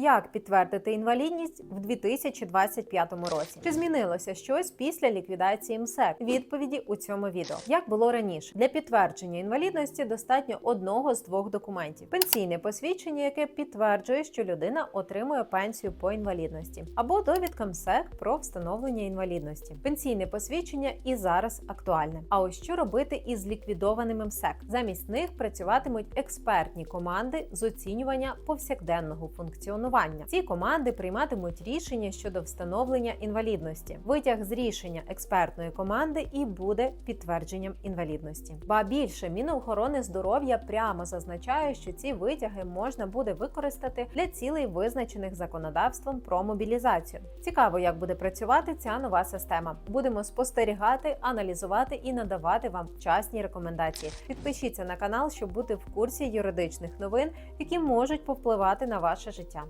Як підтвердити інвалідність в 2025 році? Чи змінилося щось після ліквідації МСЕК? Відповіді у цьому відео. Як було раніше, для підтвердження інвалідності достатньо одного з двох документів: пенсійне посвідчення, яке підтверджує, що людина отримує пенсію по інвалідності, або довідка МСЕК про встановлення інвалідності. Пенсійне посвідчення і зараз актуальне. А ось що робити із ліквідованим МСЕК? Замість них працюватимуть експертні команди з оцінювання повсякденного функціонування. Ці команди прийматимуть рішення щодо встановлення інвалідності. Витяг з рішення експертної команди і буде підтвердженням інвалідності. Ба більше Мінохорони здоров'я прямо зазначає, що ці витяги можна буде використати для цілей, визначених законодавством про мобілізацію. Цікаво, як буде працювати ця нова система. Будемо спостерігати, аналізувати і надавати вам вчасні рекомендації. Підпишіться на канал, щоб бути в курсі юридичних новин, які можуть повпливати на ваше життя.